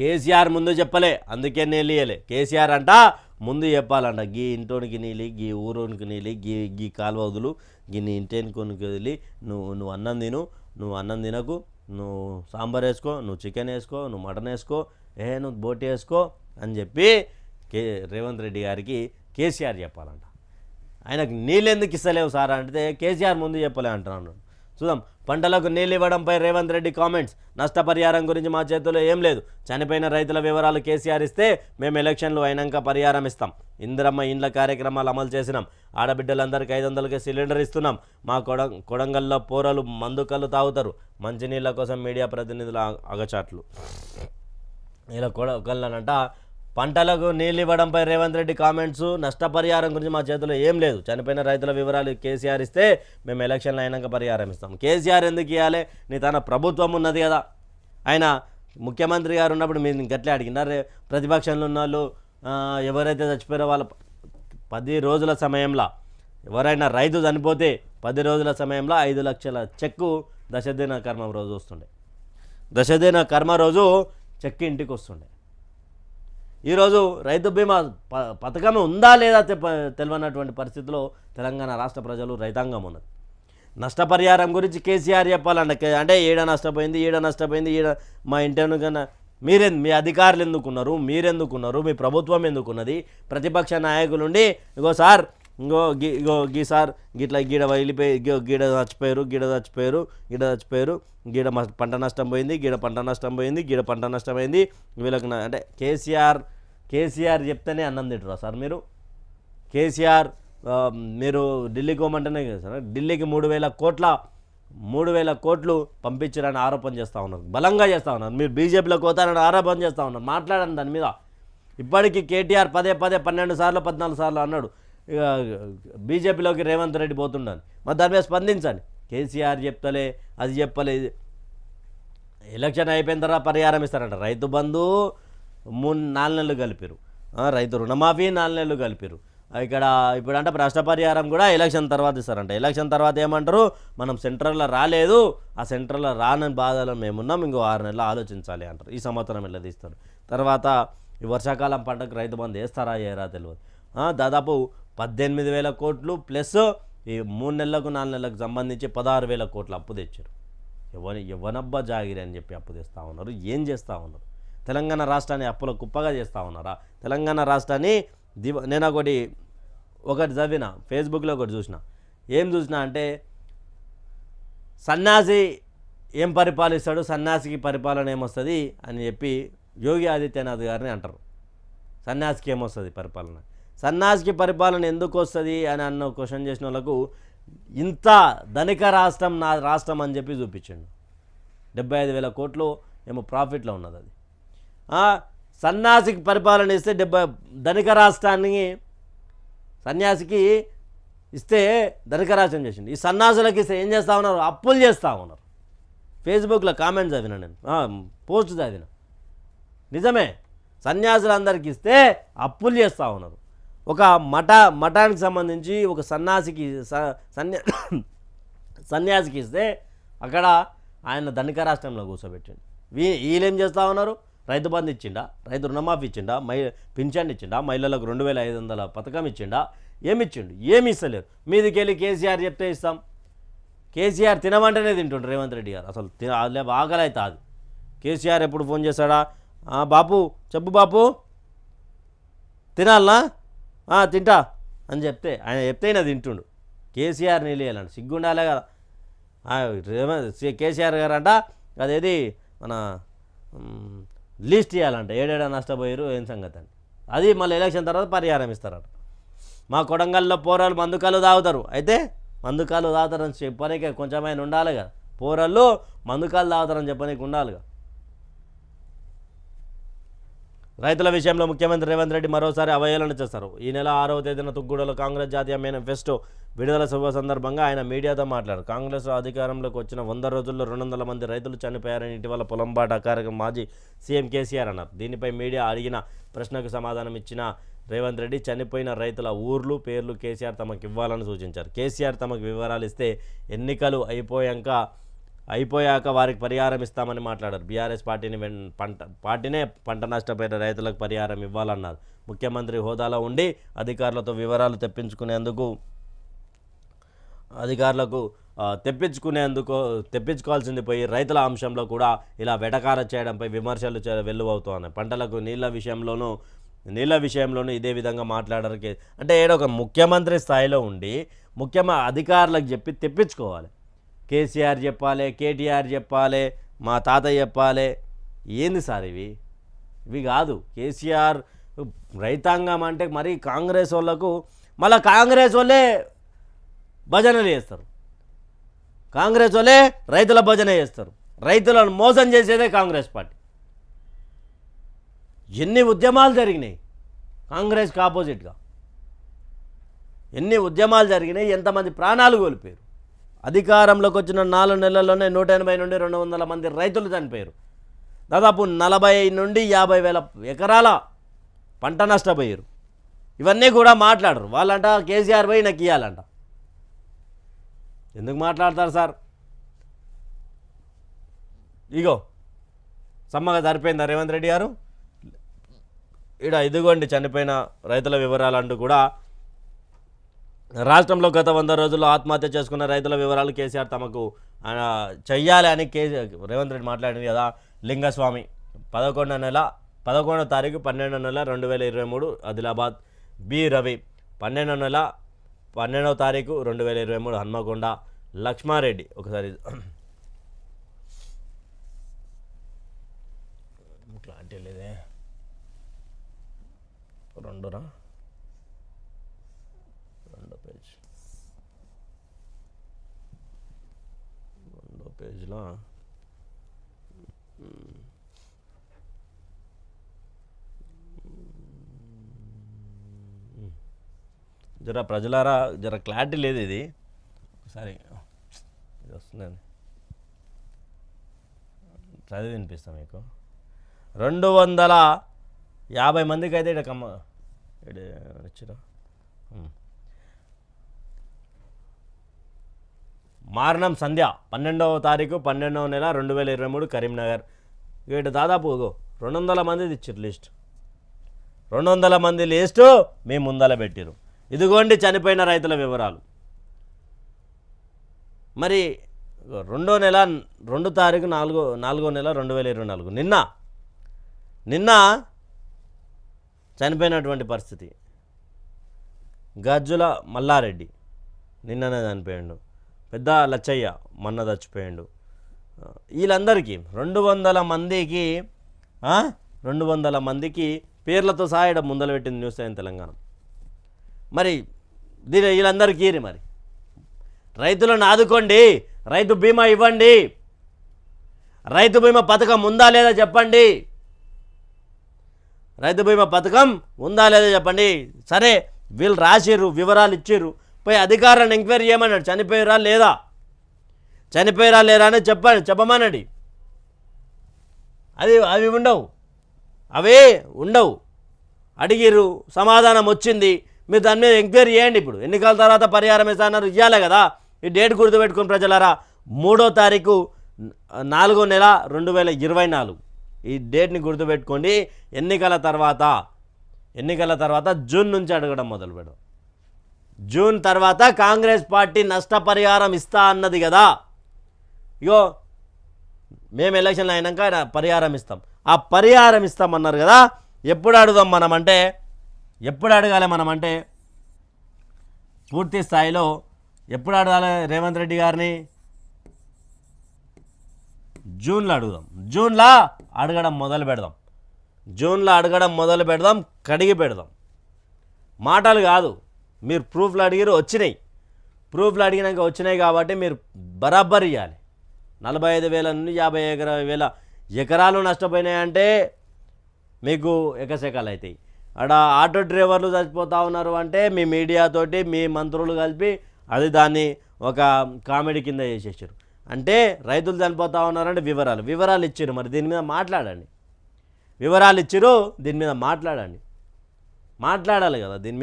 కేసీఆర్ ముందు చెప్పలే అందుకే నీళ్ళు ఇయ్యలే కేసీఆర్ అంట ముందు చెప్పాలంట గీ ఇంటోనికి నీళ్ళు గీ ఊరోనికి నీళ్ళు గీ గీ కాలువ వదులు గీ నీ ఇంటేనుకోనికి వదిలి నువ్వు నువ్వు అన్నం తిను నువ్వు అన్నం తినకు నువ్వు సాంబార్ వేసుకో నువ్వు చికెన్ వేసుకో నువ్వు మటన్ వేసుకో ఏ నువ్వు బోటి వేసుకో అని చెప్పి కే రేవంత్ రెడ్డి గారికి కేసీఆర్ చెప్పాలంట. ఆయనకు నీళ్ళు ఎందుకు ఇస్తలేవు సార్? అంటే కేసీఆర్ ముందు చెప్పలే అంటున్నాను చూద్దాం. పంటలకు నీళ్ళు ఇవ్వడంపై రేవంత్ రెడ్డి కామెంట్స్. నష్టపరిహారం గురించి మా చేతిలో ఏం లేదు. చనిపోయిన రైతుల వివరాలు కేసీఆర్ ఇస్తే మేము ఎలక్షన్లు అయినాక పరిహారం ఇస్తాం. ఇందిరమ్మ ఇండ్ల కార్యక్రమాలు అమలు చేసినాం. ఆడబిడ్డలందరికీ ఐదు వందలకి సిలిండర్ ఇస్తున్నాం. మా కొడ కొడంగల్లో పోరలు మందుకళ్ళు తాగుతారు. మంచినీళ్ళ కోసం మీడియా ప్రతినిధుల అగచాట్లు. ఇలా కొడ ఒకళ్ళనంట పంటలకు నీళ్ళు ఇవ్వడంపై రేవంత్ రెడ్డి కామెంట్స్. నష్టపరిహారం గురించి మా చేతిలో ఏం లేదు. చనిపోయిన రైతుల వివరాలు కేసీఆర్ ఇస్తే మేము ఎలక్షన్లు అయినాక పరిహారం ఇస్తాం. కేసీఆర్ ఎందుకు ఇవ్వాలి నీ తన ప్రభుత్వం ఉన్నది కదా. ఆయన ముఖ్యమంత్రి గారు ఉన్నప్పుడు మీరు గట్లే అడిగినారు. ప్రతిపక్షంలో ఉన్న వాళ్ళు ఎవరైతే చచ్చిపోయారో వాళ్ళ పది రోజుల సమయంలో ఎవరైనా రైతు చనిపోతే పది రోజుల సమయంలో ఐదు లక్షల చెక్కు దశదిన కర్మ రోజు వస్తుండే. దశదిన కర్మ రోజు చెక్ ఇంటికి వస్తుండే. ఈరోజు రైతు బీమా ప పథకం ఉందా లేదా తెలియనటువంటి పరిస్థితిలో తెలంగాణ రాష్ట్ర ప్రజలు రైతాంగం ఉన్నది. నష్టపరిహారం గురించి కేసీఆర్ చెప్పాలంటే అంటే ఈడ నష్టపోయింది ఈడ నష్టపోయింది ఈడ మా ఇంటి కన్నా మీరెందు మీ అధికారులు ఎందుకున్నారు మీరెందుకున్నారు మీ ప్రభుత్వం ఎందుకున్నది ప్రతిపక్ష నాయకులుండి ఇగో సార్ ఇంకో గీ ఇగో గీ సార్ గిట్లా గీడ వదిలిపోయి ఇగో గీడ చచ్చిపోయారు గీడ చచ్చిపోయారు గీడ చచ్చిపోయారు. గీడ పంట నష్టం పోయింది గీడ పంట నష్టం పోయింది గీడ పంట నష్టం పోయింది. వీళ్ళకి అంటే కేసీఆర్ కేసీఆర్ చెప్తేనే అన్నం తింటారా సార్ మీరు? కేసీఆర్ మీరు ఢిల్లీకి పోమంటేనే కదా సార్? ఢిల్లీకి మూడు వేల కోట్ల మూడు వేల కోట్లు పంపించారని ఆరోపణ చేస్తూ ఉన్నారు. బలంగా చేస్తూ ఉన్నారు. మీరు బీజేపీలోకి పోతారని ఆరోపణ చేస్తూ ఉన్నారు. మాట్లాడండి దాని మీద. ఇప్పటికీ కేటీఆర్ పదే పదే పన్నెండు సార్లు పద్నాలుగు సార్లు అన్నాడు. బీజేపీలోకి రేవంత్ రెడ్డి పోతున్నాను మరి దాని మీద స్పందించండి కేసీఆర్ చెప్తలే అది చెప్పలే. ఎలక్షన్ అయిపోయిన తర్వాత పరిహారం ఇస్తారంట. రైతు బంధు మూడు నాలుగు నెలలు కలిపారు రైతు రుణమాఫీ నాలుగు నెలలు కలిపారు ఇక్కడ ఇప్పుడు అంటే పరిహారం కూడా ఎలక్షన్ తర్వాత ఇస్తారంట. ఎలక్షన్ తర్వాత ఏమంటారు? మనం సెంట్రల్లో రాలేదు. ఆ సెంట్రల్లో రానని బాధలో మేమున్నాం. ఇంకో ఆరు నెలలు ఆలోచించాలి అంటారు. ఈ సంవత్సరం ఇలా తీస్తారు? తర్వాత ఈ వర్షాకాలం పంటకు రైతు బంధు వేస్తారా? చేయరా తెలియదు దాదాపు పద్దెనిమిది వేల కోట్లు ప్లస్ ఈ మూడు నెలలకు నాలుగు నెలలకు సంబంధించి పదహారు వేల కోట్లు అప్పు తెచ్చారు. ఎవరి ఎవనబ్బా జాగిరి అని చెప్పి అప్పు తెస్తూ ఉన్నారు. ఏం చేస్తూ ఉన్నారు? తెలంగాణ రాష్ట్రాన్ని అప్పుల కుప్పగా చేస్తూ ఉన్నారా? తెలంగాణ రాష్ట్రాన్ని దివ నేను ఒకటి ఒకటి చదివిన ఫేస్బుక్లో ఒకటి చూసిన. ఏం చూసిన అంటే సన్యాసి ఏం పరిపాలిస్తాడు సన్యాసికి పరిపాలన ఏమొస్తుంది అని చెప్పి యోగి ఆదిత్యనాథ్ గారిని అంటారు. సన్యాసికి ఏమొస్తుంది పరిపాలన? సన్యాసికి పరిపాలన ఎందుకు వస్తుంది అని అన్న క్వశ్చన్ చేసిన వాళ్ళకు ఇంత ధనిక రాష్ట్రం నా రాష్ట్రం అని చెప్పి చూపించండు. డెబ్బై ఐదు వేల కోట్లు ఏమో ప్రాఫిట్లో ఉన్నది అది. సన్యాసికి పరిపాలన ఇస్తే డెబ్బై ధనిక రాష్ట్రాన్ని సన్యాసికి ఇస్తే ధనిక రాష్ట్రం చేసిండు. ఈ సన్యాసులకి ఇస్తే ఏం చేస్తా ఉన్నారు? అప్పులు చేస్తూ ఉన్నారు. ఫేస్బుక్లో కామెంట్స్ చదివిన నేను. పోస్ట్ చదివిన. నిజమే సన్యాసులందరికీ ఇస్తే అప్పులు చేస్తూ ఉన్నారు. ఒక మఠ మఠానికి సంబంధించి ఒక సన్యాసికి సన్యా సన్యాసికి ఇస్తే అక్కడ ఆయన ధనిక రాష్ట్రంలో కూర్చోబెట్టిండు. వీ వీళ్ళేం చేస్తూ ఉన్నారు? రైతు బంధు ఇచ్చిండా? రైతు రుణమాఫీ ఇచ్చిండా? మై పింఛన్ ఇచ్చిండా? మహిళలకు రెండు వేల ఐదు వందల పథకం ఇచ్చిండా? ఏమి ఇచ్చిండు? ఏమి ఇస్తలేరు? మీదికి వెళ్ళి కేసీఆర్ చెప్తే ఇస్తాం. కేసీఆర్ తినమంటేనే తింటుండ్రు రేవంత్ రెడ్డి గారు. అసలు తిన ఆకలి అయితే అది కేసీఆర్ ఎప్పుడు ఫోన్ చేశాడా బాపు చెప్పు బాపు. తినాలనా? తింటా అని చెప్తే ఆయన చెప్తే ఈయన తింటుండు. కేసీఆర్ నిలియాలండి సిగ్గుండాలే కదా. కేసీఆర్ గారు అంట అదేది మన లిస్ట్ ఇవ్వాలంట ఏడేడా నష్టపోయారు ఏం సంగతి అని. అది మళ్ళీ ఎలక్షన్ తర్వాత పరిహారం ఇస్తారంట. మా కొడంగల్లో పోరాలు మందుకాలు తాగుతారు. అయితే మందుకాలు తాగుతారని చెప్పనీకే కొంచెం ఆయన ఉండాలి కదా పోరళ్ళు మందుకాలు తాగుతారని చెప్పనీకి ఉండాలిగా. రైతుల విషయంలో ముఖ్యమంత్రి రేవంత్ రెడ్డి మరోసారి అవహేళన చేస్తారు. ఈ నెల ఆరవ తేదీన తుగ్గూడలో కాంగ్రెస్ జాతీయ మేనిఫెస్టో విడుదల శుభ సందర్భంగా ఆయన మీడియాతో మాట్లాడారు. కాంగ్రెస్ అధికారంలోకి వచ్చిన వంద రోజుల్లో రెండు వందల మంది రైతులు చనిపోయారని ఇటీవల పొలంబాట కార్యక్రమం మాజీ సీఎం కేసీఆర్ అన్నారు. దీనిపై మీడియా అడిగిన ప్రశ్నకు సమాధానం ఇచ్చిన రేవంత్ రెడ్డి చనిపోయిన రైతుల ఊర్లు పేర్లు కేసీఆర్ తమకు ఇవ్వాలని సూచించారు. కేసీఆర్ తమకు వివరాలు ఇస్తే ఎన్నికలు అయిపోయాక అయిపోయాక వారికి పరిహారం ఇస్తామని మాట్లాడారు. బీఆర్ఎస్ పార్టీని వెన్ పంట పార్టీనే పంట నష్టపోయిన రైతులకు పరిహారం ఇవ్వాలన్నారు. ముఖ్యమంత్రి హోదాలో ఉండి అధికారులతో వివరాలు తెప్పించుకునేందుకు అధికారులకు తెప్పించుకునేందుకు తెప్పించుకోవాల్సింది పోయి రైతుల అంశంలో కూడా ఇలా వెటకార చేయడంపై విమర్శలు చే- వెల్లువవుతున్నాయి పంటలకు నీళ్ళ విషయంలోనూ నీళ్ళ విషయంలోనూ ఇదే విధంగా మాట్లాడరు అంటే ఏడొక ముఖ్యమంత్రి స్థాయిలో ఉండి ముఖ్యమ అధికారులకు చెప్పి తెప్పించుకోవాలి. కేసీఆర్ చెప్పాలి కేటీఆర్ చెప్పాలి మా తాతయ్య చెప్పాలి. ఏంది సార్ ఇవి? ఇవి కాదు. కేసీఆర్ రైతాంగం అంటే మరి కాంగ్రెస్ వాళ్ళకు మళ్ళీ కాంగ్రెస్ వాళ్ళే భజనలు చేస్తారు. కాంగ్రెస్ వాళ్ళే రైతుల భజన చేస్తారు. రైతులను మోసం చేసేదే కాంగ్రెస్ పార్టీ. ఎన్ని ఉద్యమాలు జరిగినాయి కాంగ్రెస్కి ఆపోజిట్గా ఎన్ని ఉద్యమాలు జరిగినాయి ఎంతమంది ప్రాణాలు కోల్పోయారు. అధికారంలోకి వచ్చిన నాలుగు నెలల్లోనే నూట ఎనభై నుండి రెండు వందల మంది రైతులు చనిపోయారు. దాదాపు నలభై నుండి యాభై వేల ఎకరాల పంట నష్టపోయారు. ఇవన్నీ కూడా మాట్లాడరు. వాళ్ళంట కేసీఆర్ పోయి నాకు ఇవ్వాలంట ఎందుకు మాట్లాడతారు సార్? ఇగో సమ్మగా సరిపోయిందా రేవంత్ రెడ్డి గారు? ఈడ ఇదిగోండి చనిపోయిన రైతుల వివరాలు అంటూ కూడా రాష్ట్రంలో గత వంద రోజుల్లో ఆత్మహత్య చేసుకున్న రైతుల వివరాలు కేసీఆర్ తమకు చెయ్యాలి అని కే రేవంత్ రెడ్డి మాట్లాడింది కదా లింగస్వామి. పదకొండో నెల పదకొండో తారీఖు పన్నెండో నెల రెండు వేల ఇరవై మూడు ఆదిలాబాద్ బి రవి. పన్నెండో నెల పన్నెండవ తారీఖు రెండు వేల ఇరవై మూడు హన్మకొండ లక్ష్మారెడ్డి. ఒకసారి క్లారిటీ లేదే. రెండురా రెండో పేజ్ పేజ్లో జర ప్రజలారా జర క్లారిటీ లేదు ఇది ఒకసారి వస్తుందండి చదివి వినిపిస్తాం మీకు రెండు వందల యాభై మందికి అయితే ఇక్కడ కమ్మ ఇక్కడ ఇచ్చిరా మారణం సంధ్య పన్నెండవ తారీఖు పన్నెండవ నెల రెండు వేల ఇరవై మూడు కరీంనగర్. వీటి దాదాపు రెండు వందల మంది ఇచ్చారు లిస్ట్. రెండు వందల మంది లిస్టు మీ ముందల పెట్టిరు ఇదిగోండి చనిపోయిన రైతుల వివరాలు. మరి రెండో నెల రెండు తారీఖు నాలుగో నాలుగో నెల రెండు వేల ఇరవై నాలుగు. నిన్న నిన్న చనిపోయినటువంటి పరిస్థితి. గజ్జుల మల్లారెడ్డి నిన్ననే చనిపోయాడు. పెద్ద లచ్చయ్య మొన్న చచ్చిపోయాడు. వీళ్ళందరికీ రెండు వందల మందికి రెండు వందల మందికి పేర్లతో సాయడం ముందలు పెట్టింది న్యూస్ అయిన తెలంగాణ. మరి దీని వీళ్ళందరికీ మరి. రైతులను ఆదుకోండి రైతు బీమా ఇవ్వండి రైతు బీమా పథకం ఉందా లేదా చెప్పండి. రైతు బీమా పథకం ఉందా లేదా చెప్పండి. సరే వీళ్ళు రాసిర్రు వివరాలు ఇచ్చిర్రు. పోయి అధికారులను ఎంక్వైరీ చేయమన్నాడు. చనిపోయారా లేదా? చనిపోయారా లేరా అని చెప్పండి. చెప్పమన్నాడు. అది అవి ఉండవు. అవే ఉండవు. అడిగిర్రు సమాధానం వచ్చింది. మీరు దాని మీద ఎంక్వైరీ చేయండి ఇప్పుడు. ఎన్నికల తర్వాత పరిహారం ఇస్తాన్నారు ఇవ్వాలి కదా. ఈ డేట్ గుర్తుపెట్టుకుని ప్రజలారా మూడో తారీఖు నాలుగో నెల రెండు వేల ఇరవై నాలుగు. ఈ డేట్ని గుర్తుపెట్టుకోండి. ఎన్నికల తర్వాత ఎన్నికల తర్వాత జూన్ నుంచి అడగడం మొదలు పెడదాం జూన్ తర్వాత కాంగ్రెస్ పార్టీ నష్టపరిహారం ఇస్తా అన్నది కదా. ఇగో మేము ఎలక్షన్లు అయినాక ఆయన పరిహారం ఇస్తాం. ఆ పరిహారం ఇస్తామన్నారు కదా ఎప్పుడు అడుగుదాం మనం అంటే ఎప్పుడు అడగాలి మనం అంటే పూర్తి స్థాయిలో ఎప్పుడు అడగాలి రేవంత్ రెడ్డి గారిని? జూన్లో అడుగుదాం. జూన్లో అడగడం మొదలు పెడదాం. జూన్లో అడగడం మొదలు పెడదాం కడిగి పెడదాం. మాటలు కాదు. మీరు ప్రూఫ్లు అడిగారు వచ్చినాయి. ప్రూఫ్లు అడిగినాక వచ్చినాయి కాబట్టి మీరు బరాబర్ ఇవ్వాలి నలభై ఐదు వేల నుండి యాభై ఎకరా వేల ఎకరాలు నష్టపోయినాయంటే మీకు ఎకశకాలు అవుతాయి అక్కడ ఆటో డ్రైవర్లు చచ్చిపోతూ ఉన్నారు అంటే మీ మీడియాతోటి మీ మంత్రులు కలిపి అది దాన్ని ఒక కామెడీ కింద చేసేసారు అంటే రైతులు చనిపోతూ ఉన్నారంటే వివరాలు వివరాలు ఇచ్చారు మరి దీని మీద మాట్లాడండి. వివరాలు ఇచ్చారు దీని మీద మాట్లాడండి. మాట్లాడాలి కదా దీని మీద